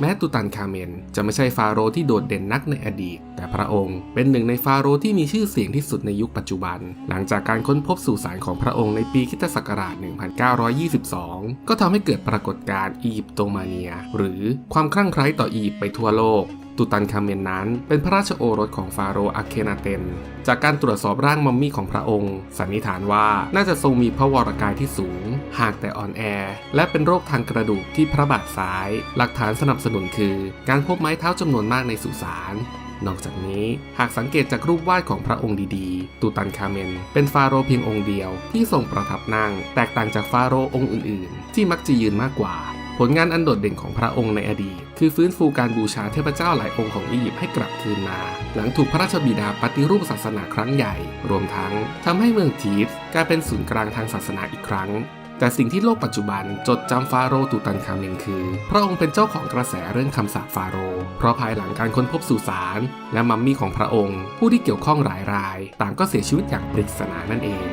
แม้ตุตันคาเมนจะไม่ใช่ฟาโรห์ที่โดดเด่นนักในอดีต แต่พระองค์เป็นหนึ่งในฟาโรห์ที่มีชื่อเสียงที่สุดในยุคปัจจุบัน หลังจากการค้นพบสุสานของพระองค์ในปีคิตศักราช 1922 ก็ทำให้เกิดปรากฏการณ์อียิปโตมาเนีย หรือความคลั่งไคล้ต่ออียิปต์ไปทั่วโลก ตุตันคาเมนนั้น เป็นพระราชโอรสของฟาโรห์อาเคนาเตน จากการตรวจสอบร่างมัมมี่ของพระองค์ สันนิษฐานว่าน่าจะทรงมีพระวรกายที่สูง หากแต่อ่อนแอ และเป็นโรคทางกระดูกที่พระบาทซ้าย หลักฐานสนับสนุนคือ การพบไม้เท้าจำนวนมากในสุสานนอกจากนี้หากสังเกตจากรูปวาดของพระองค์ดีๆ ตูตันคาเมน เป็นฟาโรห์เพียงองค์เดียวที่ทรงประทับนั่ง แตกต่างจากฟาโรห์องค์อื่นๆ ที่มักจะยืนมากกว่า ผลงานอันโดดเด่นของพระองค์ในอดีต คือฟื้นฟูการบูชาเทพเจ้าหลายองค์ของอียิปต์ให้กลับคืนมา หลังถูกพระราชบิดาปฏิรูปศาสนาครั้งใหญ่ รวมทั้งทำให้เมืองทีฟกลายเป็นศูนย์กลางทางศาสนาอีกครั้ง แต่สิ่งที่โลกปัจจุบันจดจำฟาโรห์ตูตันคาเมนคือ พระองค์เป็นเจ้าของกระแสเรื่องคำสาปฟาโรห์เพราะภายหลังการค้นพบสุสานและมัมมี่ของพระองค์ ผู้ที่เกี่ยวข้องหลายราย ต่างก็เสียชีวิตอย่างปริศนานั่นเอง